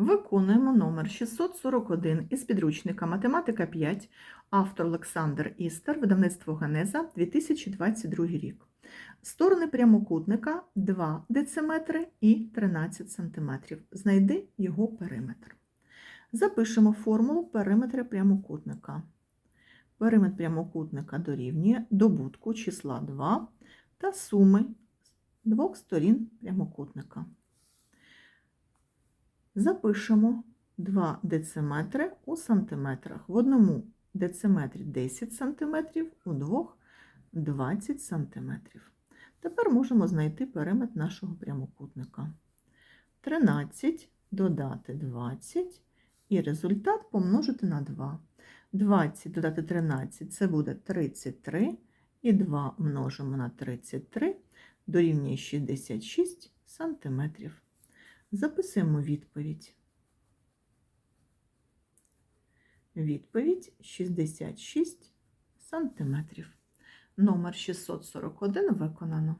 Виконуємо номер 641 із підручника Математика 5, автор Олександр Істер, видавництво Генеза, 2022 рік. Сторони прямокутника 2 дециметри і 13 см. Знайди його периметр. Запишемо формулу периметра прямокутника. Периметр прямокутника дорівнює добутку числа 2 та суми двох сторін прямокутника. Запишемо 2 дециметри у сантиметрах. В одному дециметрі 10 сантиметрів, у двох 20 сантиметрів. Тепер можемо знайти периметр нашого прямокутника. 13 додати 20 і результат помножити на 2. 20 додати 13 це буде 33, і 2 множимо на 33 дорівнює 66 сантиметрів. Записуємо відповідь. Відповідь 66 сантиметрів. Номер 641 виконано.